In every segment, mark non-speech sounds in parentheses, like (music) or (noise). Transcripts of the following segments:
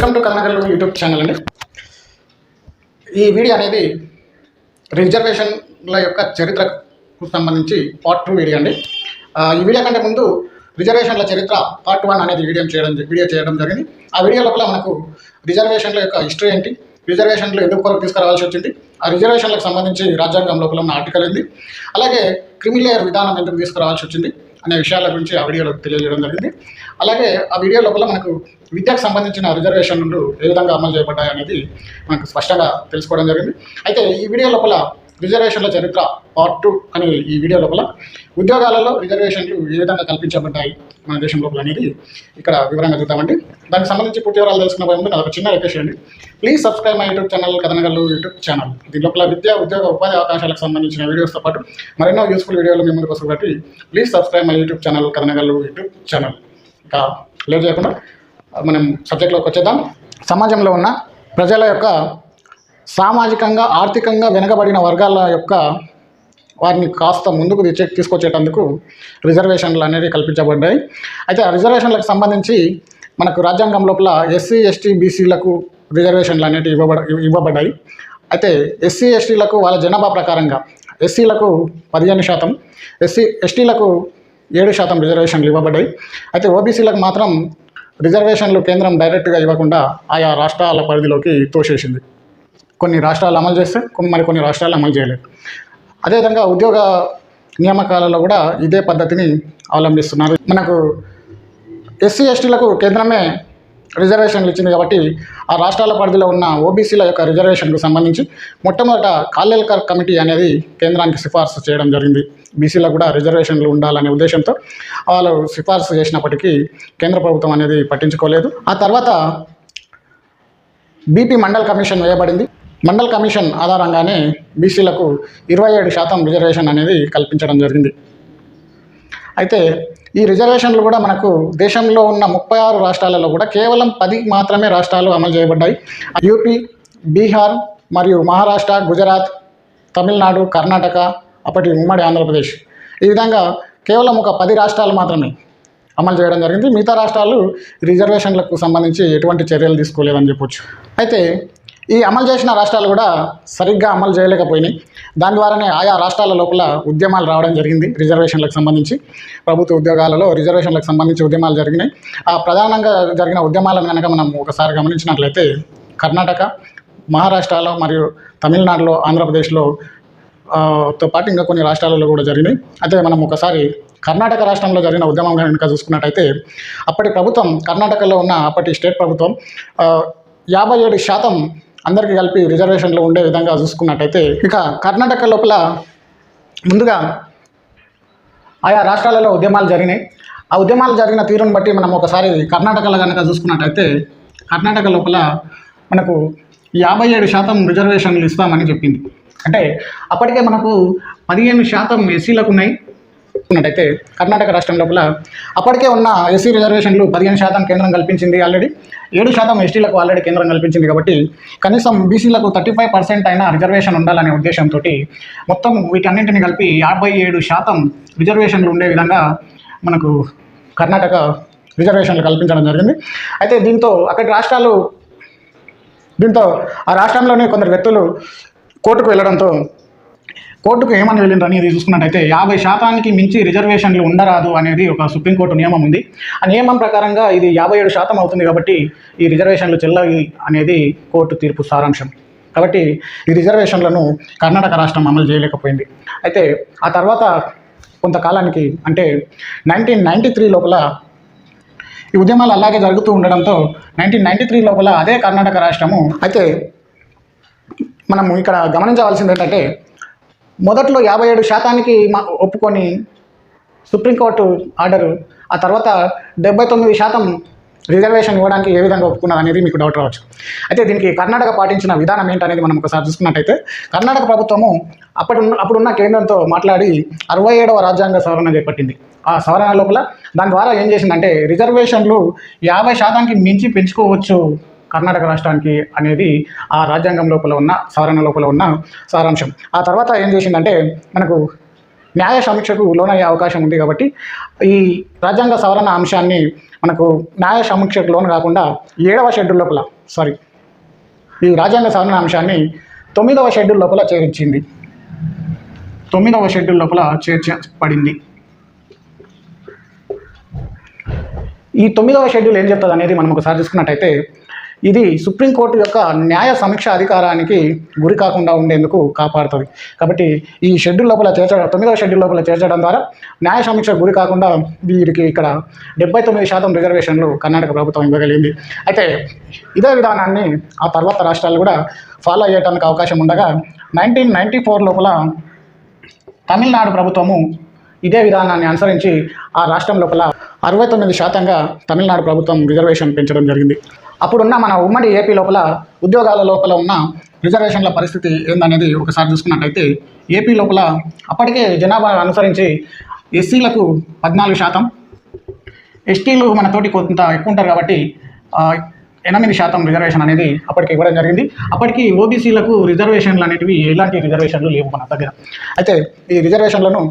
Welcome to Karnagallu YouTube channel అండి. ఈ video అనేది రిజర్వేషన్ల యొక్క చరిత్రకు సంబంధించి పార్ట్ టూ వీడియో అండి. ఈ వీడియో కంటే ముందు రిజర్వేషన్ల చరిత్ర పార్ట్ వన్ అనేది వీడియో చేయడం వీడియో చేయడం జరిగింది. ఆ వీడియో లోపల మనకు రిజర్వేషన్ల యొక్క హిస్టరీ ఏంటి రిజర్వేషన్లు ఎందుకు కొరకు తీసుకురావాల్సి వచ్చింది ఆ రిజర్వేషన్లకు సంబంధించి రాజ్యాంగం లోపల ఉన్న ఆర్టికల్ ఏంది అలాగే క్రిమిలేయర్ విధానం ఎందుకు తీసుకురావాల్సి వచ్చింది అనే విషయాల గురించి ఆ వీడియోలో తెలియజేయడం జరిగింది. అలాగే ఆ వీడియో లోపల మనకు విద్యకు సంబంధించిన రిజర్వేషన్లు ఏ విధంగా అమలు చేయబడ్డాయి అనేది మనకు స్పష్టంగా తెలుసుకోవడం జరిగింది. అయితే ఈ వీడియో లోపల రిజర్వేషన్ల చరిత్ర పార్ట్ టూ అని ఈ వీడియో లోపల ఉద్యోగాలలో రిజర్వేషన్లు ఏ విధంగా కల్పించబడ్డాయి మన దేశం లోపల అనేది ఇక్కడ వివరంగా చూద్దామండి. దానికి సంబంధించి పూర్తి వివరాలు తెలుసుకున్న ముందు నాకు చిన్న రిక్వెస్ట్ అండి please subscribe my YouTube channel Kathanagallu YouTube channel దీని లోపల విద్య ఉద్యోగ ఉపాధి అవకాశాలకు సంబంధించిన వీడియోస్తో పాటు మరెన్నో యూస్ఫుల్ వీడియోలు మీ ముందుకు వస్తుంది కాబట్టి please subscribe my YouTube channel Kathanagallu YouTube channel ఇంకా లేట్ చేయకుండా మనం సబ్జెక్ట్లోకి వచ్చేద్దాం. సమాజంలో ఉన్న ప్రజల యొక్క సామాజికంగా ఆర్థికంగా వెనుకబడిన వర్గాల యొక్క వారిని కాస్త ముందుకు తెచ్చే తీసుకొచ్చేటందుకు రిజర్వేషన్లు అనేవి కల్పించబడ్డాయి. అయితే ఆ రిజర్వేషన్లకు సంబంధించి మనకు రాజ్యాంగం లోపల ఎస్సీ ఎస్టీ బీసీలకు రిజర్వేషన్లు అనేవి ఇవ్వబడ ఇవ్వబడ్డాయి. అయితే ఎస్సీ ఎస్టీలకు వాళ్ళ జనాభా ప్రకారంగా ఎస్సీలకు పదిహేను శాతం ఎస్సీ ఎస్టీలకు ఏడు శాతం రిజర్వేషన్లు ఇవ్వబడ్డాయి. అయితే ఓబీసీలకు మాత్రం రిజర్వేషన్లు కేంద్రం డైరెక్ట్గా ఇవ్వకుండా ఆయా రాష్ట్రాల పరిధిలోకి తోసేసింది. కొన్ని రాష్ట్రాలు అమలు చేస్తే కొన్ని మరి కొన్ని రాష్ట్రాలు అమలు చేయలేదు. అదేవిధంగా ఉద్యోగ నియామకాలలో కూడా ఇదే పద్ధతిని అవలంబిస్తున్నారు. మనకు ఎస్సీ ఎస్టీలకు కేంద్రమే రిజర్వేషన్లు ఇచ్చింది కాబట్టి ఆ రాష్ట్రాల పరిధిలో ఉన్న ఓబీసీల యొక్క రిజర్వేషన్కు సంబంధించి మొట్టమొదట కాలేల్కర్ కమిటీ అనేది కేంద్రానికి సిఫార్సు చేయడం జరిగింది. బీసీలకు కూడా రిజర్వేషన్లు ఉండాలనే ఉద్దేశంతో వాళ్ళు సిఫార్సు చేసినప్పటికీ కేంద్ర ప్రభుత్వం అనేది పట్టించుకోలేదు. ఆ తర్వాత బీపీ మండల్ కమిషన్ వేయబడింది. మండల్ కమిషన్ ఆధారంగానే బీసీలకు ఇరవై ఏడు శాతం రిజర్వేషన్ అనేది కల్పించడం జరిగింది. అయితే ఈ రిజర్వేషన్లు కూడా మనకు దేశంలో ఉన్న ముప్పై ఆరు రాష్ట్రాలలో కూడా కేవలం పది మాత్రమే రాష్ట్రాలు అమలు చేయబడ్డాయి. యూపీ బీహార్ మరియు మహారాష్ట్ర గుజరాత్ తమిళనాడు కర్ణాటక అప్పటి ఉమ్మడి ఆంధ్రప్రదేశ్. ఈ విధంగా కేవలం ఒక పది రాష్ట్రాలు మాత్రమే అమలు చేయడం జరిగింది. మిగతా రాష్ట్రాలు రిజర్వేషన్లకు సంబంధించి ఎటువంటి చర్యలు తీసుకోలేదని చెప్పొచ్చు. అయితే ఈ అమలు చేసిన రాష్ట్రాలు కూడా సరిగ్గా అమలు చేయలేకపోయినాయి. దాని ద్వారానే ఆయా రాష్ట్రాల లోపల ఉద్యమాలు రావడం జరిగింది రిజర్వేషన్లకు సంబంధించి. ప్రభుత్వ ఉద్యోగాలలో రిజర్వేషన్లకు సంబంధించి ఉద్యమాలు జరిగినాయి. ఆ ప్రధానంగా జరిగిన ఉద్యమాలను కనుక మనం ఒకసారి గమనించినట్లయితే కర్ణాటక మహారాష్ట్రలో మరియు తమిళనాడులో ఆంధ్రప్రదేశ్లో తో పాటు ఇంకా కొన్ని రాష్ట్రాలలో కూడా జరిగినాయి. అయితే మనం ఒకసారి కర్ణాటక రాష్ట్రంలో జరిగిన ఉద్యమం కనుక చూసుకున్నట్టయితే అప్పటి ప్రభుత్వం కర్ణాటకలో ఉన్న అప్పటి స్టేట్ ప్రభుత్వం యాభై ఏడు శాతం అందరికీ కలిపి రిజర్వేషన్లు ఉండే విధంగా చూసుకున్నట్టయితే ఇక కర్ణాటక లోపల ముందుగా ఆయా రాష్ట్రాలలో ఉద్యమాలు జరిగినాయి. ఆ ఉద్యమాలు జరిగిన తీరును బట్టి మనం ఒకసారి కర్ణాటకలో కనుక చూసుకున్నట్టయితే కర్ణాటక లోపల మనకు యాభై ఏడు శాతం రిజర్వేషన్లు ఇస్తామని చెప్పింది. అంటే అప్పటికే మనకు పదిహేను శాతం ఎస్సీలకు ఉన్నాయి. ఉన్నట్టయితే కర్ణాటక రాష్ట్రం లోపల అప్పటికే ఉన్న ఎస్సీ రిజర్వేషన్లు పదిహేను శాతం కేంద్రం కల్పించింది ఆల్రెడీ ఏడు శాతం ఎస్టీలకు ఆల్రెడీ కేంద్రం కల్పించింది కాబట్టి కనీసం బీసీలకు థర్టీ ఫైవ్ పర్సెంట్ అయినా రిజర్వేషన్ ఉండాలనే ఉద్దేశంతో మొత్తం వీటన్నింటిని కలిపి యాభై ఏడు శాతం రిజర్వేషన్లు ఉండే విధంగా మనకు కర్ణాటక రిజర్వేషన్లు కల్పించడం జరిగింది. అయితే దీంతో అక్కడి రాష్ట్రాలు దీంతో ఆ రాష్ట్రంలోని కొందరు వ్యక్తులు కోర్టుకు వెళ్ళడంతో కోర్టుకు ఏమని వెళ్ళిండ్రు అనేది చూసుకున్నట్టయితే యాభై శాతానికి మించి రిజర్వేషన్లు ఉండరాదు అనేది ఒక సుప్రీంకోర్టు నియమం ఉంది. ఆ నియమం ప్రకారంగా ఇది యాభై ఏడు శాతం అవుతుంది కాబట్టి ఈ రిజర్వేషన్లు చెల్లవి అనేది కోర్టు తీర్పు సారాంశం. కాబట్టి ఈ రిజర్వేషన్లను కర్ణాటక రాష్ట్రం అమలు చేయలేకపోయింది. అయితే ఆ తర్వాత కొంతకాలానికి అంటే నైన్టీన్ నైంటీ త్రీ లోపల ఈ ఉద్యమాలు అలాగే జరుగుతూ ఉండడంతో నైన్టీన్ నైంటీ త్రీ లోపల అదే కర్ణాటక రాష్ట్రము. అయితే మనం ఇక్కడ గమనించవలసింది ఏంటంటే మొదట్లో యాభై ఏడు శాతానికి మా ఒప్పుకొని సుప్రీంకోర్టు ఆర్డరు ఆ తర్వాత డెబ్బై తొమ్మిది శాతం రిజర్వేషన్ ఇవ్వడానికి ఏ విధంగా ఒప్పుకున్నారు అనేది మీకు డౌట్ రావచ్చు. అయితే దీనికి కర్ణాటక పాటించిన విధానం ఏంటనేది మనం ఒకసారి చూసుకున్నట్టయితే కర్ణాటక ప్రభుత్వము అప్పటి అప్పుడున్న కేంద్రంతో మాట్లాడి అరవై ఏడవ రాజ్యాంగ సవరణ చేపట్టింది. ఆ సవరణ లోపల దాని ద్వారా ఏం చేసిందంటే రిజర్వేషన్లు యాభై శాతానికి మించి పెంచుకోవచ్చు కర్ణాటక రాష్ట్రానికి అనేది ఆ రాజ్యాంగం లోపల ఉన్న సవరణ లోపల ఉన్న సారాంశం. ఆ తర్వాత ఏం చేసిందంటే మనకు న్యాయ సమీక్షకు లోనయ్యే అవకాశం ఉంది కాబట్టి ఈ రాజ్యాంగ సవరణ అంశాన్ని మనకు న్యాయ సమీక్షకు లోను కాకుండా ఏడవ షెడ్యూల్ లోపల సారీ ఈ రాజ్యాంగ సవరణ అంశాన్ని తొమ్మిదవ షెడ్యూల్ లోపల చేర్చింది. తొమ్మిదవ షెడ్యూల్ లోపల చేర్చబడింది. ఈ తొమ్మిదవ షెడ్యూల్ ఏం చెప్తుంది అనేది మనం ఒకసారి చూసుకున్నట్టయితే ఇది సుప్రీంకోర్టు యొక్క న్యాయ సమీక్ష అధికారానికి గురి కాకుండా ఉండేందుకు కాపాడుతుంది. కాబట్టి ఈ షెడ్యూల్ లోపల చేర్చడం తొమ్మిదవ షెడ్యూల్ లోపల చేర్చడం ద్వారా న్యాయ సమీక్ష గురి కాకుండా వీరికి ఇక్కడ డెబ్బై తొమ్మిది శాతం రిజర్వేషన్లు కర్ణాటక ప్రభుత్వం ఇవ్వగలిగింది. అయితే ఇదే విధానాన్ని ఆ తర్వాత రాష్ట్రాలు కూడా ఫాలో అయ్యేటానికి అవకాశం ఉండగా నైన్టీన్ నైంటీ ఫోర్ లోపల తమిళనాడు ప్రభుత్వము ఇదే విధానాన్ని అనుసరించి ఆ రాష్ట్రం లోపల అరవై తొమ్మిది శాతంగా తమిళనాడు ప్రభుత్వం రిజర్వేషన్ పెంచడం జరిగింది. అప్పుడున్న మన ఉమ్మడి ఏపీ లోపల ఉద్యోగాల లోపల ఉన్న రిజర్వేషన్ల పరిస్థితి ఏందనేది ఒకసారి చూసుకున్నట్టయితే ఏపీ లోపల అప్పటికే జనాభా అనుసరించి ఎస్సీలకు పద్నాలుగు శాతం ఎస్టీలు మనతోటి కొంత ఎక్కువ ఉంటారు కాబట్టి ఎనిమిది శాతం రిజర్వేషన్ అనేది అప్పటికి ఇవ్వడం జరిగింది. అప్పటికి ఓబీసీలకు రిజర్వేషన్లు అనేటివి ఎలాంటి రిజర్వేషన్లు లేవు మన దగ్గర. అయితే ఈ రిజర్వేషన్లను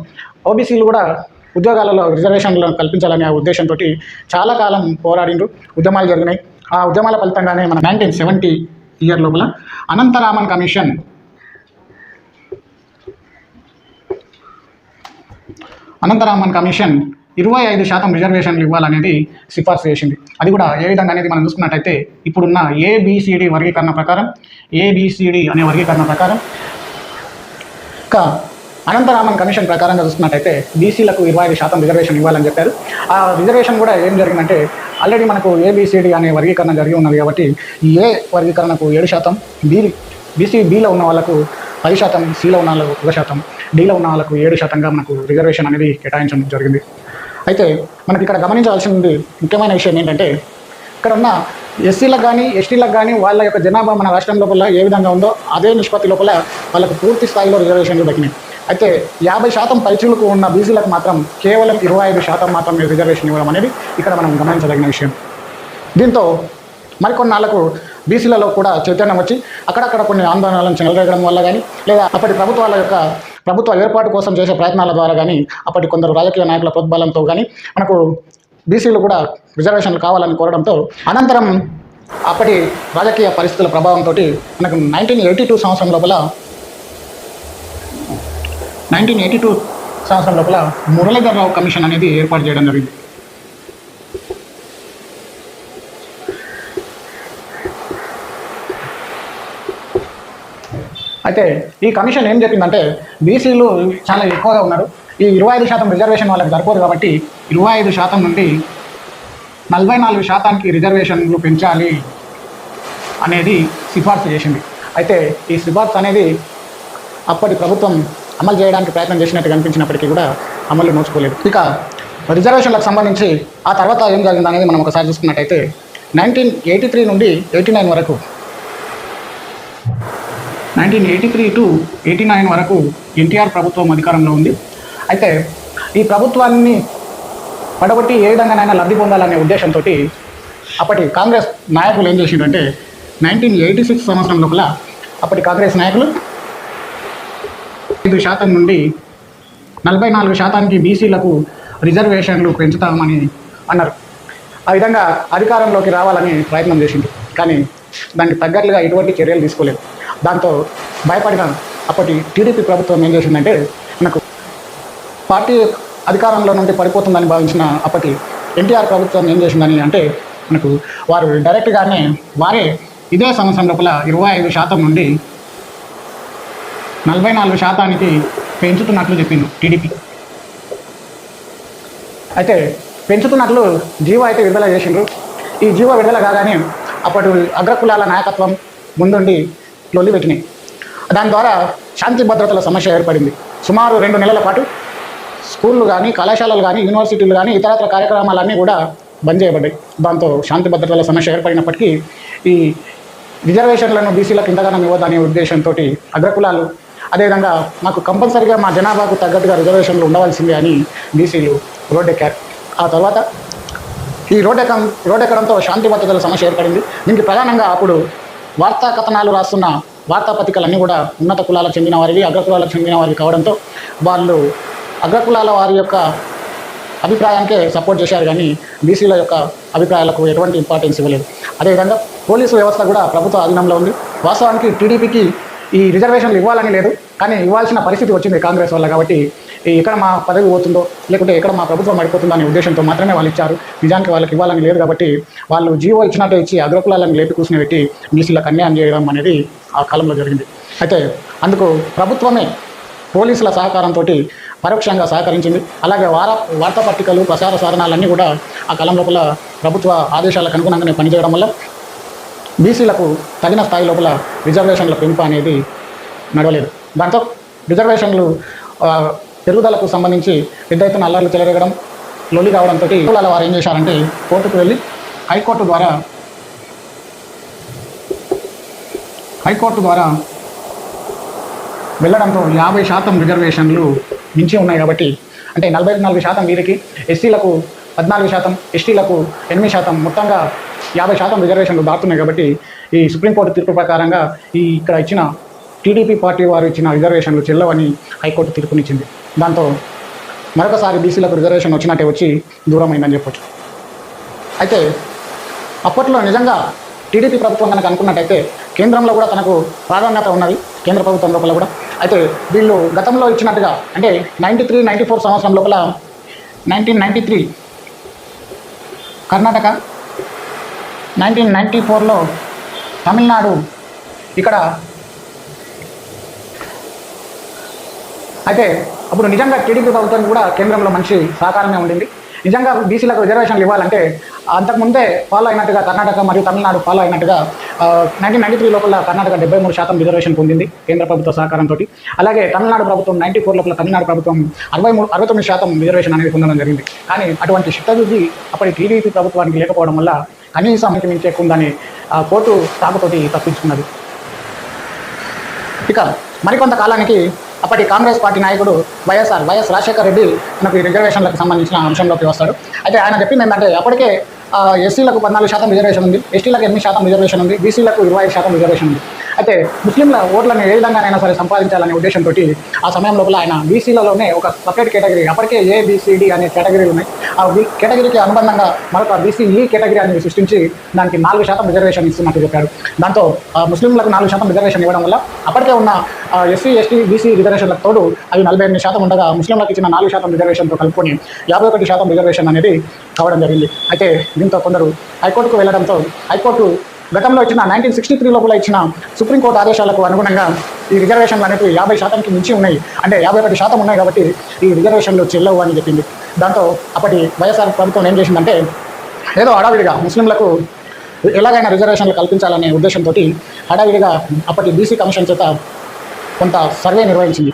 ఓబీసీలు కూడా ఉద్యోగాలలో రిజర్వేషన్లను కల్పించాలనే ఆ ఉద్దేశంతో చాలా కాలం పోరాడిండ్రు. ఉద్యమాలు జరిగినాయి. ఆ ఉద్యమాల ఫలితంగానే మన నైన్టీన్ సెవెంటీ ఇయర్ లోపల అనంతరామన్ కమిషన్ అనంతరామన్ కమిషన్ ఇరవై ఐదు శాతం రిజర్వేషన్లు ఇవ్వాలనేది సిఫార్సు చేసింది. అది కూడా ఏ విధంగా అనేది మనం చూసుకున్నట్టయితే ఇప్పుడున్న ఏబిసిడి వర్గీకరణ ప్రకారం ఏబిసిడి అనే వర్గీకరణ ప్రకారం ఇంకా అనంతరామన్ కమిషన్ ప్రకారంగా చూసుకున్నట్టయితే బీసీలకు ఇరవై ఐదు శాతం రిజర్వేషన్ ఇవ్వాలని చెప్పారు. ఆ రిజర్వేషన్ కూడా ఏం జరిగిందంటే ఆల్రెడీ మనకు ఏబిసిడి అనే వర్గీకరణ జరిగి ఉన్నది కాబట్టి ఏ వర్గీకరణకు ఏడు శాతం బీ బీసీ బీలో ఉన్న వాళ్ళకు పది శాతం సీలో ఉన్న వాళ్ళకు ఒక శాతం డీలో ఉన్న వాళ్ళకు ఏడు శాతంగా మనకు రిజర్వేషన్ అనేది కేటాయించడం జరిగింది. అయితే మనకి ఇక్కడ గమనించాల్సింది ముఖ్యమైన విషయం ఏంటంటే ఇక్కడ ఉన్న ఎస్సీలకు కానీ ఎస్టీలకు కానీ వాళ్ళ యొక్క జనాభా మన రాష్ట్రం లోపల ఏ విధంగా ఉందో అదే నిష్పత్తి లోపల వాళ్ళకు పూర్తి స్థాయిలో రిజర్వేషన్లు దక్కినాయి. అయితే యాభై శాతం పైచులకు ఉన్న బీసీలకు మాత్రం కేవలం ఇరవై ఐదు శాతం మాత్రమే రిజర్వేషన్ ఇవ్వడం అనేది ఇక్కడ మనం గమనించదగిన విషయం. దీంతో మరికొన్నాళ్ళకు బీసీలలో కూడా చైతన్యం వచ్చి అక్కడక్కడ కొన్ని ఆందోళనలను చెలరేగడం వల్ల కానీ లేదా అప్పటి ప్రభుత్వాల యొక్క ప్రభుత్వ ఏర్పాటు కోసం చేసే ప్రయత్నాల ద్వారా కానీ అప్పటి కొందరు రాజకీయ నాయకుల ప్రోద్బలంతో కానీ మనకు బీసీలు కూడా రిజర్వేషన్లు కావాలని కోరడంతో అనంతరం అప్పటి రాజకీయ పరిస్థితుల ప్రభావంతో మనకు నైన్టీన్ ఎయిటీ టూ సంవత్సరం లోపల నైన్టీన్ ఎయిటీ టూ సంవత్సరం లోపల మురళీధరరావు కమిషన్ అనేది ఏర్పాటు చేయడం జరిగింది. అయితే ఈ కమిషన్ ఏం చెప్పిందంటే బీసీలు చాలా ఎక్కువగా ఉన్నారు. ఈ ఇరవై ఐదు శాతం రిజర్వేషన్ వాళ్ళకి సరిపోదు కాబట్టి ఇరవై ఐదు శాతం నుండి నలభై నాలుగు శాతానికి రిజర్వేషన్లు పెంచాలి అనేది సిఫార్సు చేసింది. అయితే ఈ సిఫార్సు అనేది అప్పటి ప్రభుత్వం అమలు చేయడానికి ప్రయత్నం చేసినట్టు కనిపించినప్పటికీ కూడా అమలు నోచుకోలేదు. ఇక రిజర్వేషన్లకు సంబంధించి ఆ తర్వాత ఏం జరిగింది అనేది మనం ఒకసారి చూసుకున్నట్టయితే నైన్టీన్ ఎయిటీ త్రీ నుండి ఎయిటీ నైన్ వరకు nineteen eighty three to eighty nine వరకు ఎన్టీఆర్ ప్రభుత్వం అధికారంలో ఉంది. అయితే ఈ ప్రభుత్వాన్ని పడగొట్టి ఏ విధంగానైనా లబ్ధి పొందాలనే ఉద్దేశంతో అప్పటి కాంగ్రెస్ నాయకులు ఏం చేసిండ్రంటే నైన్టీన్ ఎయిటీ సిక్స్ సంవత్సరం లోపల అప్పటి కాంగ్రెస్ నాయకులు ఐదు శాతం నుండి నలభై నాలుగు శాతానికి బీసీలకు రిజర్వేషన్లు పెంచుతామని అన్నారు. ఆ విధంగా అధికారంలోకి రావాలని ప్రయత్నం చేసింది. కానీ దానికి తగ్గట్లుగా ఎటువంటి చర్యలు తీసుకోలేదు. దాంతో భయపడిన అప్పటి టీడీపీ ప్రభుత్వం ఏం చేసిందంటే మనకు పార్టీ అధికారంలో నుండి పడిపోతుందని భావించిన అప్పటి ఎన్టీఆర్ ప్రభుత్వం ఏం చేసిందని అంటే మనకు వారు డైరెక్ట్గానే వారే ఇదే సంవత్సరం లోపల ఇరవై ఐదు శాతం నుండి నలభై నాలుగు శాతానికి పెంచుతున్నట్లు చెప్పిండు టీడీపీ. అయితే పెంచుతున్నట్లు జీవో అయితే విడుదల చేసిండ్రు. ఈ జీవో విడుదల కాగానే అప్పటి అగ్రకులాల నాయకత్వం ముందుండి లొల్లి పెట్టినాయి. దాని ద్వారా శాంతి భద్రతల సమస్య ఏర్పడింది. సుమారు రెండు నెలల పాటు స్కూళ్ళు కానీ కళాశాలలు కానీ యూనివర్సిటీలు కానీ ఇతరత్ర కార్యక్రమాలన్నీ కూడా బంద్ చేయబడ్డాయి. దాంతో శాంతి భద్రతల సమస్య ఏర్పడినప్పటికీ ఈ రిజర్వేషన్లను బీసీలకు ఇంతగానం ఇవ్వదనే ఉద్దేశంతో అగ్రకులాలు అదేవిధంగా మాకు కంపల్సరిగా మా జనాభాకు తగ్గట్టుగా రిజర్వేషన్లు ఉండవలసిందే అని బీసీలు రోడ్డెక్కారు ఆ తర్వాత ఈ రోడ్డెక్కం రోడ్డెక్కడంతో శాంతి భద్రతల సమస్య ఏర్పడింది. దీనికి ప్రధానంగా అప్పుడు వార్తా కథనాలు రాస్తున్న వార్తాపత్రికలన్నీ కూడా ఉన్నత కులాలకు చెందిన వారివి అగ్రకులాలకు చెందిన వారివి కావడంతో వాళ్ళు అగ్రకులాల వారి యొక్క అభిప్రాయానికే సపోర్ట్ చేశారు కానీ బీసీల యొక్క అభిప్రాయాలకు ఎటువంటి ఇంపార్టెన్స్ ఇవ్వలేదు. అదేవిధంగా పోలీసు వ్యవస్థ కూడా ప్రభుత్వ ఆధీనంలో ఉంది. వాస్తవానికి టీడీపీకి ఈ రిజర్వేషన్లు ఇవ్వాలని లేదు. కానీ ఇవ్వాల్సిన పరిస్థితి వచ్చింది కాంగ్రెస్ వల్ల కాబట్టి ఎక్కడ మా పదవి పోతుందో లేకుంటే ఎక్కడ మా ప్రభుత్వం పడిపోతుందో అనే ఉద్దేశంతో మాత్రమే వాళ్ళు ఇచ్చారు. నిజానికి వాళ్ళకి ఇవ్వాలని లేదు కాబట్టి వాళ్ళు జీవో ఇచ్చినట్టు ఇచ్చి అగ్రకులాలను లేపి కూర్చుని పెట్టి బీసీలకు అన్యాయం చేయడం అనేది ఆ కాలంలో జరిగింది. అయితే అందుకు ప్రభుత్వమే పోలీసుల సహకారంతో పరోక్షంగా సహకరించింది. అలాగే వార వార్తాపత్రికలు ప్రసార సాధనాలన్నీ కూడా ఆ కాలం లోపల ప్రభుత్వ ఆదేశాలకు అనుగుణంగానే పనిచేయడం వల్ల బీసీలకు తగిన స్థాయి లోపల రిజర్వేషన్ల పెంపు అనేది నడవలేదు. దాంతో రిజర్వేషన్లు పెరుగుదలకు సంబంధించి పెద్ద ఎత్తున అల్లర్లు చెలరేగడం లొల్లి కావడంతో కులాల వారు ఏం చేశారంటే కోర్టుకు వెళ్ళి హైకోర్టు ద్వారా హైకోర్టు ద్వారా వెళ్ళడంతో యాభై శాతం రిజర్వేషన్లు మించి ఉన్నాయి కాబట్టి అంటే నలభై నాలుగు శాతం వీరికి ఎస్సీలకు పద్నాలుగు శాతం ఎస్టీలకు ఎనిమిది శాతం మొత్తంగా యాభై శాతం రిజర్వేషన్లు దాటుతున్నాయి కాబట్టి ఈ సుప్రీంకోర్టు తీర్పు ప్రకారంగా ఈ ఇక్కడ ఇచ్చిన టీడీపీ పార్టీ వారు ఇచ్చిన రిజర్వేషన్లు చెల్లవని హైకోర్టు తీర్పునిచ్చింది. దాంతో మరొకసారి బీసీలకు రిజర్వేషన్ వచ్చినట్టే వచ్చి దూరమైందని చెప్పొచ్చు. అయితే అప్పట్లో నిజంగా టీడీపీ ప్రభుత్వం కనుక అనుకున్నట్టయితే కేంద్రంలో కూడా తనకు ప్రాధాన్యత ఉన్నది కేంద్ర ప్రభుత్వం లోపల కూడా. అయితే వీళ్ళు గతంలో ఇచ్చినట్టుగా అంటే నైంటీ త్రీ నైంటీ ఫోర్ సంవత్సరం లోపల nineteen ninety three Karnataka nineteen ninety ఫోర్లో తమిళనాడు ఇక్కడ అయితే అప్పుడు నిజంగా టీడీపీ ప్రభుత్వం కూడా కేంద్రంలో మంచి సహకారమే ఉండింది. నిజంగా బీసీలకు రిజర్వేషన్లు ఇవ్వాలంటే అంతకుముందే ఫాలో అయినట్టుగా కర్ణాటక మరియు తమిళనాడు ఫాలో అయినట్టుగా నైన్టీన్ నైన్టీ త్రీ లోపల కర్ణాటక డెబ్బై మూడు శాతం రిజర్వేషన్ పొందింది కేంద్ర ప్రభుత్వ సహకారంతో అలాగే తమిళనాడు ప్రభుత్వం నైన్టీ ఫోర్ లోపల తమిళనాడు ప్రభుత్వం అరవై మూడు అరవై తొమ్మిది శాతం రిజర్వేషన్ అనేది పొందడం జరిగింది. కానీ అటువంటి చిత్తశుద్ధి అప్పటి టీడీపీ ప్రభుత్వానికి లేకపోవడం వల్ల కనీసం మించి ఎక్కువ ఉందని ఆ, కోర్టు తాగుతోటి తప్పించుకున్నది. ఇక మరికొంత కాలానికి అప్పటి కాంగ్రెస్ పార్టీ నాయకుడు వైఎస్ఆర్ వైఎస్ రాజశేఖర రెడ్డి మనకు ఈ రిజర్వేషన్లకు సంబంధించిన అంశంలోకి వస్తాడు. అయితే ఆయన చెప్పింది ఏంటంటే అప్పటికే ఆ, ఎస్సీలకు పద్నాలుగు శాతం రిజర్వేషన్ ఉంది ఎస్టీలకు ఎనిమిది శాతం రిజర్వేషన్ ఉంది బీసీలకు ఇరవై శాతం రిజర్వేషన్ ఉంది. అయితే ముస్లింల ఓట్లను ఏ విధంగానైనా సరే సంపాదించాలనే ఉద్దేశంతో ఆ సమయం లోపల ఆయన బీసీలలోనే ఒక సపరేట్ కేటగిరీ అప్పటికే ఏ అనే కేటగిరీలు ఉన్నాయి. ఆ కేటగిరీకి అనుబంధంగా మరొక బీసీ ఈ కేటగిరీ అనేది సృష్టించి దానికి నాలుగు శాతం రిజర్వేషన్ ఇస్తున్నట్టు చెప్పారు. దాంతో ఆ, ముస్లింలకు నాలుగు శాతం రిజర్వేషన్ ఇవ్వడం వల్ల అప్పటికే ఉన్న ఎస్సీ ఎస్టీ బీసీ రిజర్వేషన్లకు తోడు అవి నలభై ఎనిమిది శాతం ఉండగా ముస్లింలకు ఇచ్చిన నాలుగు శాతం రిజర్వేషన్తో కలుపుకొని యాభై ఒకటి శాతం రిజర్వేషన్ అనేది కావడం జరిగింది. అయితే దీంతో కొందరు హైకోర్టుకు వెళ్ళడంతో హైకోర్టు గతంలో ఇచ్చిన నైన్టీన్ సిక్స్టీ త్రీ లోపల ఇచ్చిన సుప్రీంకోర్టు ఆదేశాలకు అనుగుణంగా ఈ రిజర్వేషన్లు అనేవి యాభై శాతంకి మించి ఉన్నాయి. అంటే యాభై ఒకటి శాతం ఉన్నాయి కాబట్టి ఈ రిజర్వేషన్లు చెల్లవు అని చెప్పింది. దాంతో అప్పటి వైఎస్ఆర్ ప్రభుత్వం ఏం చేసిందంటే ఏదో హడావిడిగా ముస్లింలకు ఎలాగైనా రిజర్వేషన్లు కల్పించాలనే ఉద్దేశంతో హడావిడిగా అప్పటి బీసీ కమిషన్ చేత కొంత సర్వే నిర్వహించింది.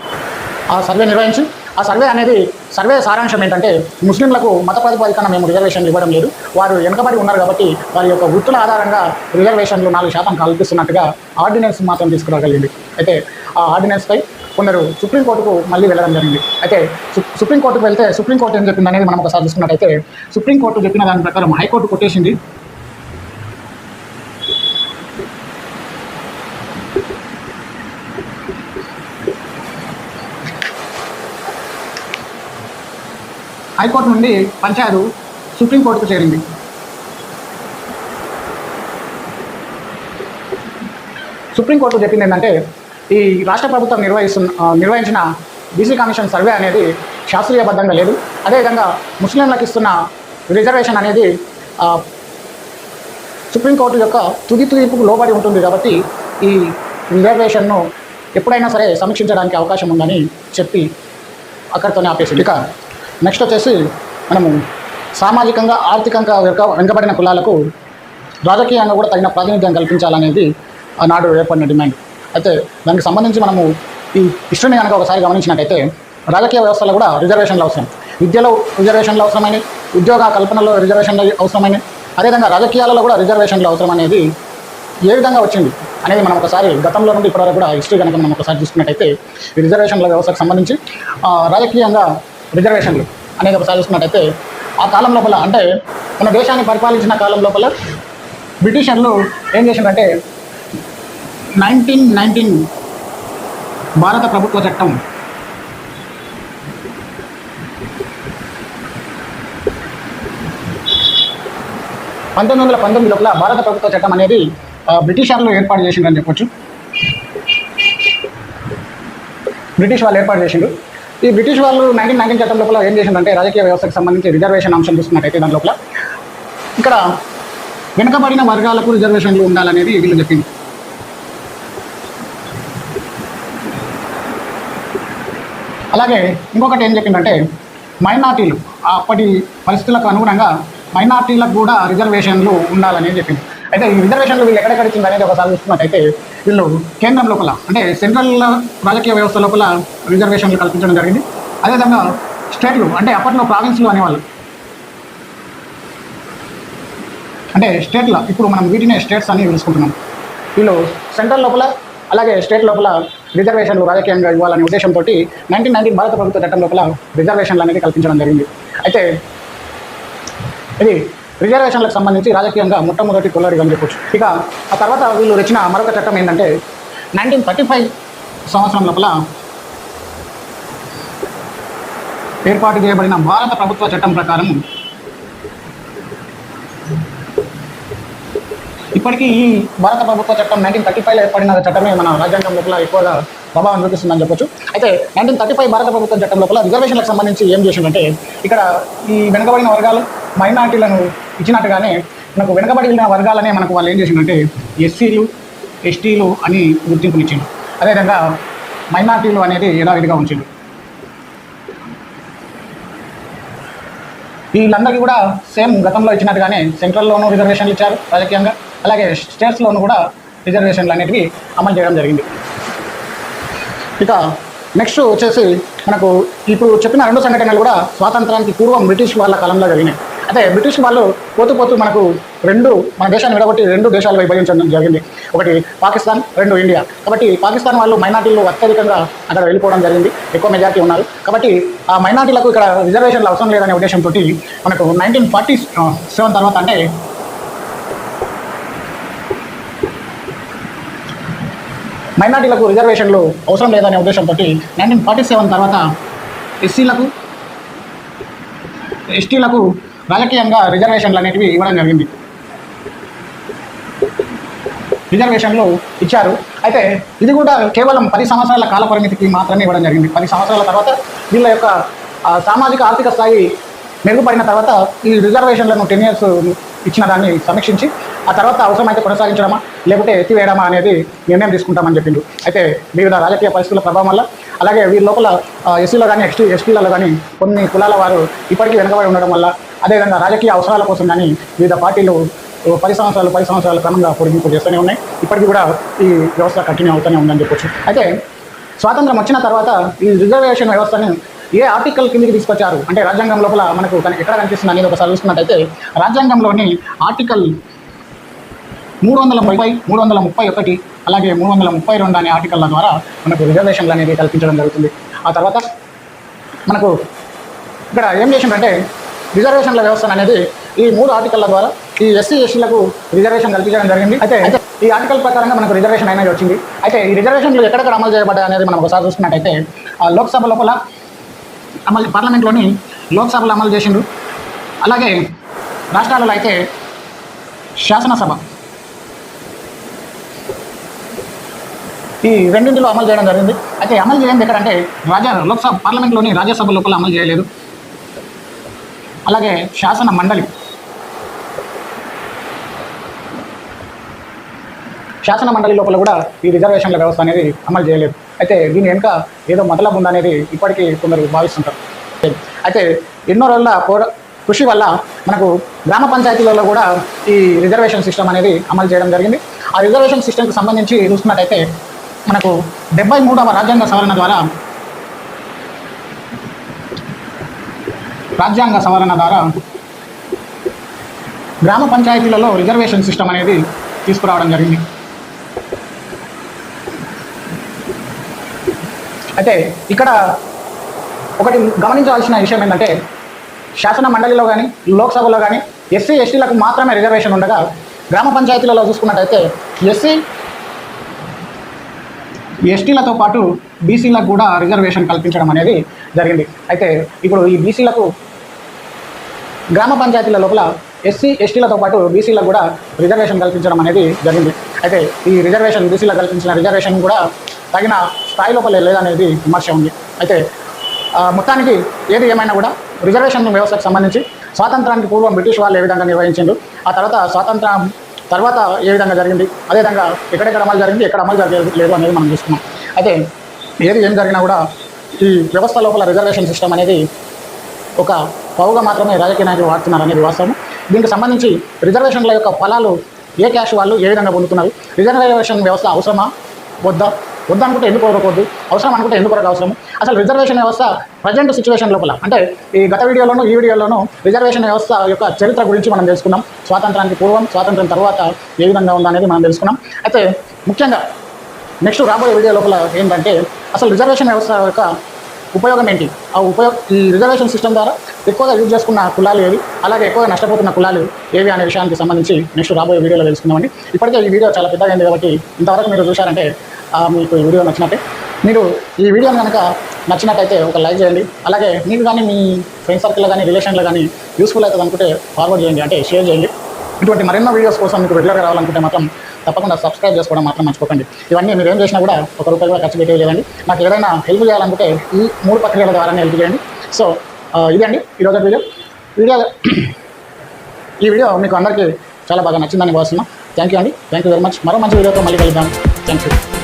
ఆ సర్వే నిర్వహించి ఆ సర్వే అనేది సర్వే సారాంశం ఏంటంటే ముస్లింలకు మత ప్రాతిపదికన మేము రిజర్వేషన్లు ఇవ్వడం లేదు. వారు వెనుకబడి ఉన్నారు కాబట్టి వారి యొక్క వృత్తుల ఆధారంగా రిజర్వేషన్లు నాలుగు శాతం కల్పిస్తున్నట్టుగా ఆర్డినెన్స్ మాత్రం తీసుకురాగలిగింది. అయితే ఆ ఆర్డినెన్స్పై కొందరు సుప్రీంకోర్టుకు మళ్ళీ వెళ్ళడం జరిగింది. అయితే సు- సుప్రీంకోర్టుకు వెళ్తే సుప్రీంకోర్టు ఏం చెప్పింది అనేది మనం ఒకసారి చూసుకున్నట్టయితే సుప్రీంకోర్టు చెప్పిన దాని ప్రకారం హైకోర్టు కొట్టేసింది. హైకోర్టు నుండి పంచాయత్ సుప్రీంకోర్టుకు చేరింది. సుప్రీంకోర్టు చెప్పింది ఏంటంటే ఈ రాష్ట్ర ప్రభుత్వం నిర్వహిస్తున్న నిర్వహించిన బీసీ కమిషన్ సర్వే అనేది శాస్త్రీయబద్ధంగా లేదు. అదేవిధంగా ముస్లింలకు ఇస్తున్న రిజర్వేషన్ అనేది సుప్రీంకోర్టు యొక్క తుది తీర్పుకు లోబడి ఉంటుంది కాబట్టి ఈ రిజర్వేషన్ను ఎప్పుడైనా సరే సమీక్షించడానికి అవకాశం ఉందని చెప్పి అక్కడితోనే ఆపేసింది. ఇక నెక్స్ట్ వచ్చేసి మనము సామాజికంగా ఆర్థికంగా వెనుక వెనుకబడిన కులాలకు రాజకీయంగా కూడా తగిన ప్రాతినిధ్యం కల్పించాలనేది ఆనాడు ఏర్పడిన డిమాండ్ అయితే దానికి సంబంధించి మనము ఈ హిస్టరీని కనుక ఒకసారి గమనించినట్టయితే రాజకీయ వ్యవస్థలో కూడా రిజర్వేషన్లు అవసరం. విద్యలో రిజర్వేషన్లు అవసరమైనవి ఉద్యోగ కల్పనలో రిజర్వేషన్లు అవసరమైనవి అదేవిధంగా రాజకీయాలలో కూడా రిజర్వేషన్లు అవసరం అనేది ఏ విధంగా వచ్చింది అనేది మనం ఒకసారి గతంలో నుండి ఇప్పటివరకు కూడా హిస్టరీ కనుక మనం ఒకసారి చూసుకున్నట్టయితే ఈ రిజర్వేషన్ల వ్యవస్థకు సంబంధించి రాజకీయంగా రిజర్వేషన్లు అనేది ఒకసారి చూసుకున్నట్టయితే ఆ కాలం లోపల అంటే మన దేశాన్ని పరిపాలించిన కాలం లోపల బ్రిటిషర్లు ఏం చేసిందంటే నైన్టీన్ నైన్టీన్ భారత ప్రభుత్వ చట్టం పంతొమ్మిది వందల పంతొమ్మిది లోపల భారత ప్రభుత్వ చట్టం అనేది బ్రిటిషర్లు ఏర్పాటు చేసిండ్రని చెప్పొచ్చు. బ్రిటిష్ వాళ్ళు ఏర్పాటు చేసిండ్రు. ఈ బ్రిటిష్ వాళ్ళు నైన్టీన్ నైన్టీన్ చట్టం లోపల ఏం చేసిందంటే రాజకీయ వ్యవస్థకు సంబంధించి రిజర్వేషన్ అంశం చూసుకున్నట్టయితే దాని లోపల ఇక్కడ వెనుకబడిన వర్గాలకు రిజర్వేషన్లు ఉండాలనేది వీళ్ళు చెప్పింది. అలాగే ఇంకొకటి ఏం చెప్పిందంటే మైనార్టీలు అప్పటి పరిస్థితులకు అనుగుణంగా మైనార్టీలకు కూడా రిజర్వేషన్లు ఉండాలని చెప్పింది. అయితే ఈ రిజర్వేషన్లు వీళ్ళు ఎక్కడెక్కడ ఇచ్చింది అనేది ఒకసారి చూసుకున్నట్టయితే వీళ్ళు కేంద్రం లోపల అంటే సెంట్రల్ రాజకీయ వ్యవస్థ లోపల రిజర్వేషన్లు కల్పించడం జరిగింది. అదేవిధంగా స్టేట్లు అంటే అప్పట్లో ప్రావిన్స్లు అనేవాళ్ళు. అంటే స్టేట్లో ఇప్పుడు మనం వీటినే స్టేట్స్ అని పిలుచుకుంటున్నాం. వీళ్ళు సెంట్రల్ లోపల అలాగే స్టేట్ లోపల రిజర్వేషన్లు రాజకీయంగా ఇవ్వాలనే ఉద్దేశంతో నైన్టీన్ నైన్టీన్ భారత ప్రభుత్వ చట్టం లోపల రిజర్వేషన్లు అనేది కల్పించడం జరిగింది. అయితే ఇది రిజర్వేషన్లకు సంబంధించి రాజకీయంగా మొట్టమొదటి కొల్లరిగా చెప్పొచ్చు ఇక ఆ తర్వాత వీళ్ళు రచిన మరొక చట్టం ఏంటంటే నైన్టీన్ థర్టీ ఫైవ్ సంవత్సరం లోపల ఏర్పాటు చేయబడిన భారత ప్రభుత్వ చట్టం ప్రకారం ఇప్పటికీ ఈ భారత ప్రభుత్వ చట్టం నైన్టీన్ థర్టీ ఫైవ్లో ఏర్పడిన చట్టమే మన రాజ్యాంగం లోపల ఎక్కువగా ప్రభావం చూపిస్తుందని చెప్పొచ్చు. అయితే నైన్టీన్ థర్టీ ఫైవ్ భారత ప్రభుత్వ చట్టం లోపల రిజర్వేషన్లకు సంబంధించి ఏం చేసిందంటే ఇక్కడ ఈ వెనుకబడిన వర్గాలు మైనార్టీలను ఇచ్చినట్టుగానే మనకు వెనుకబడిన వర్గాలనే మనకు వాళ్ళు ఏం చేసిందంటే ఎస్సీలు ఎస్టీలు అని గుర్తింపునిచ్చిండు అదేవిధంగా మైనార్టీలు అనేది యథావిధిగా ఉంచిండు వీళ్ళందరికీ కూడా సేమ్ గతంలో ఇచ్చినట్టుగానే సెంట్రల్లోనూ రిజర్వేషన్లు ఇచ్చారు రాజకీయంగా. అలాగే స్టేట్స్లోనూ కూడా రిజర్వేషన్లు అనేటివి అమలు చేయడం జరిగింది. ఇక నెక్స్ట్ వచ్చేసి మనకు ఇప్పుడు చెప్పిన రెండు సంఘటనలు కూడా స్వాతంత్రానికి పూర్వం బ్రిటిష్ వాళ్ళ కాలంలో జరిగినాయి. అంటే బ్రిటిష్ వాళ్ళు పోతూ పోతూ మనకు రెండు మన దేశాన్ని విడగొట్టి రెండు దేశాలు విభజించడం జరిగింది. ఒకటి పాకిస్తాన్ రెండు ఇండియా. కాబట్టి పాకిస్తాన్ వాళ్ళు మైనార్టీలు అత్యధికంగా అక్కడ వెళ్ళిపోవడం జరిగింది. ఎక్కువ మెజార్టీ ఉన్నారు. కాబట్టి ఆ మైనార్టీలకు ఇక్కడ రిజర్వేషన్లు అవసరం లేదనే ఉద్దేశంతో మనకు నైన్టీన్ ఫార్టీ సెవెన్ తర్వాత అంటే మైనార్టీలకు రిజర్వేషన్లు అవసరం లేదనే ఉద్దేశంతో నైన్టీన్ ఫార్టీ సెవెన్ తర్వాత ఎస్సీలకు ఎస్టీలకు రాజకీయంగా రిజర్వేషన్లు అనేటివి ఇవ్వడం జరిగింది. రిజర్వేషన్లు ఇచ్చారు. అయితే ఇది కూడా కేవలం పది సంవత్సరాల కాల పరిమితికి మాత్రమే ఇవ్వడం జరిగింది. పది సంవత్సరాల తర్వాత వీళ్ళ యొక్క సామాజిక ఆర్థిక స్థాయి మెరుగుపడిన తర్వాత ఈ రిజర్వేషన్లను టెన్ ఇయర్స్ ఇచ్చిన దాన్ని సమీక్షించి ఆ తర్వాత అవసరమైతే కొనసాగించడమా లేకపోతే ఎత్తివేయడమా అనేది నిర్ణయం తీసుకుంటామని చెప్పిండు. అయితే వివిధ రాజకీయ పరిస్థితుల ప్రభావం వల్ల అలాగే వీరి లోపల ఎస్సీలో కానీ ఎస్టీ ఎస్టీలలో కానీ కొన్ని కులాల వారు ఇప్పటికీ వెనుకబడి ఉండడం వల్ల అదేవిధంగా రాజకీయ అవసరాల కోసం కానీ వివిధ పార్టీలు పది సంవత్సరాలు పది సంవత్సరాల క్రమంగా పొడిగింపు చేస్తూనే ఉన్నాయి. ఇప్పటికీ కూడా ఈ వ్యవస్థ కంటిన్యూ అవుతూనే ఉందని చెప్పొచ్చు. అయితే స్వాతంత్రం వచ్చిన తర్వాత ఈ రిజర్వేషన్ వ్యవస్థని ఏ ఆర్టికల్ కిందకి తీసుకొచ్చారు? అంటే రాజ్యాంగం లోపల మనకు ఎక్కడ కనిపిస్తుంది అనేది ఒకసారి చూసుకున్నట్టయితే రాజ్యాంగంలోని ఆర్టికల్ మూడు వందల ముప్పై మూడు వందల ముప్పై ఒకటి అలాగే మూడు వందల ముప్పై రెండు అనే ఆర్టికల్ల ద్వారా మనకు రిజర్వేషన్లు అనేవి కల్పించడం జరుగుతుంది. ఆ తర్వాత మనకు ఇక్కడ ఏం చేసిందంటే రిజర్వేషన్ల వ్యవస్థ అనేది ఈ మూడు ఆర్టికల్ల ద్వారా ఈ ఎస్సీ ఎస్టీలకు రిజర్వేషన్ కల్పించడం జరిగింది. అయితే అయితే ఈ ఆర్టికల్ ప్రకారంగా మనకు రిజర్వేషన్ అనేది వచ్చింది. అయితే ఈ రిజర్వేషన్లు ఎక్కడెక్కడ అమలు చేయబడ్డాయి అనేది మనం ఒకసారి చూసుకున్నట్టయితే లోక్సభ లోపల అమలు పార్లమెంట్లోని లోక్సభలో అమలు చేసిండ్రు. అలాగే రాష్ట్రాలలో అయితే శాసనసభ. ఈ రెండింటిలో అమలు చేయడం జరిగింది. అయితే అమలు చేయండి ఎక్కడంటే రాజ్య లోక్సభ పార్లమెంట్లోని రాజ్యసభ లోపల అమలు చేయలేదు. అలాగే శాసన మండలి. శాసన మండలి లోపల కూడా ఈ రిజర్వేషన్ల వ్యవస్థ అనేది అమలు చేయలేదు. అయితే దీని వెనుక ఏదో మతలబు ఉందనేది ఇప్పటికీ కొందరు భావిస్తుంటారు. అయితే ఎన్నో రోజుల కృషి వల్ల మనకు గ్రామ పంచాయతీలలో కూడా ఈ రిజర్వేషన్ సిస్టమ్ అనేది అమలు చేయడం జరిగింది. ఆ రిజర్వేషన్ సిస్టమ్కి సంబంధించి చూసుకున్నట్టయితే మనకు డెబ్బై మూడవ రాజ్యాంగ సవరణ ద్వారా రాజ్యాంగ సవరణ ద్వారా గ్రామ పంచాయతీలలో రిజర్వేషన్ సిస్టమ్ అనేది తీసుకురావడం జరిగింది. అయితే ఇక్కడ ఒకటి గమనించవలసిన విషయం ఏంటంటే శాసన మండలిలో కానీ లోక్సభలో కానీ ఎస్సీ ఎస్టీలకు మాత్రమే రిజర్వేషన్ ఉండగా గ్రామ పంచాయతీలలో చూసుకున్నట్టయితే ఎస్సీ ఎస్టీలతో పాటు బీసీలకు కూడా రిజర్వేషన్ కల్పించడం అనేది జరిగింది. అయితే ఇప్పుడు ఈ బీసీలకు గ్రామ పంచాయతీల లోపల ఎస్సీ ఎస్టీలతో పాటు బీసీలకు కూడా రిజర్వేషన్ కల్పించడం అనేది జరిగింది. అయితే ఈ రిజర్వేషన్ బీసీలకు కల్పించిన రిజర్వేషన్ కూడా తగిన స్థాయి లోపల లేదనేది విమర్శ ఉంది. అయితే మొత్తానికి ఏది ఏమైనా కూడా రిజర్వేషన్ వ్యవస్థకు సంబంధించి స్వాతంత్రానికి పూర్వం బ్రిటిష్ వాళ్ళు ఏ విధంగా నిర్వహించిండు ఆ తర్వాత స్వాతంత్రం తర్వాత ఏ విధంగా జరిగింది అదేవిధంగా ఎక్కడెక్కడ అమలు జరిగింది ఎక్కడ అమలు జరగలేదు లేదు అనేది మనం చూస్తున్నాం. అయితే ఏది ఏం జరిగినా కూడా ఈ వ్యవస్థ లోపల రిజర్వేషన్ సిస్టమ్ అనేది ఒక పావుగా మాత్రమే రాజకీయ నాయకులు వాడుతున్నారు అనేది వాస్తవం దీనికి సంబంధించి రిజర్వేషన్ల యొక్క ఫలాలు ఏ క్యాష్ వాళ్ళు ఏ విధంగా పొందుతున్నారు? రిజర్వేషన్ వ్యవస్థ అవసరమా? వద్దా? వద్దనుకుంటే ఎందుకు కోరకూడదు అవసరం అనుకుంటే ఎందుకు కొరకు అవసరం? అసలు రిజర్వేషన్ వ్యవస్థ ప్రజెంట్ సిచ్యువేషన్ లోపల అంటే ఈ గత వీడియోలోనూ ఈ వీడియోలోనూ రిజర్వేషన్ వ్యవస్థ యొక్క చరిత్ర గురించి మనం తెలుసుకున్నాం. స్వాతంత్రానికి పూర్వం స్వాతంత్రం తర్వాత ఏ విధంగా ఉందనేది మనం తెలుసుకున్నాం. అయితే ముఖ్యంగా నెక్స్ట్ రాబోయే వీడియో లోపల ఏంటంటే అసలు రిజర్వేషన్ వ్యవస్థ యొక్క ఉపయోగం ఏంటి? ఆ ఉపయోగ ఈ రిజర్వేషన్ సిస్టమ్ ద్వారా ఎక్కువగా యూజ్ చేసుకున్న కులాలు ఏవి? అలాగే ఎక్కువగా నష్టపోతున్న కులాలు ఏవి అనే విషయానికి సంబంధించి నెక్స్ట్ రాబోయే వీడియోలో తెలుసుకుందామండి. ఇప్పటికే ఈ వీడియో చాలా పెద్దగా అయింది కాబట్టి ఇంతవరకు మీరు చూశారంటే మీకు ఈ వీడియో నచ్చినట్టే. మీరు ఈ వీడియోని కనుక నచ్చినట్టయితే ఒక లైక్ చేయండి. అలాగే మీకు కానీ మీ ఫ్రెండ్ సర్కిల్లో కానీ రిలేషన్లో కానీ యూస్ఫుల్ అవుతుంది అనుకుంటే ఫార్వర్డ్ చేయండి. అంటే షేర్ చేయండి. ఇటువంటి మరెన్నో వీడియోస్ కోసం మీకు రెగ్యులర్గా రావాలనుకుంటే మాత్రం తప్పకుండా సబ్స్క్రైబ్ చేసుకోవడం మాత్రం మర్చిపోకండి. ఇవన్నీ మీరు ఏం చేసినా కూడా ఒక రూపాయి కూడా ఖర్చు పెట్టే లేదండి నాకు ఏదైనా హెల్ప్ చేయాలనుకుంటే ఈ మూడు ప్రక్రియల ద్వారానే హెల్ప్ చేయండి. సో ఇదండి ఇదే అండి ఈరోజు వీడియో వీడియో (clears throat) ఈ వీడియో మీకు అందరికీ చాలా బాగా నచ్చిందని భావిస్తున్నాం. థ్యాంక్ యూ అండి. థ్యాంక్ యూ వెరీ మచ్ మరో మంచి వీడియోతో మళ్ళీ కలుద్దాం. Thank you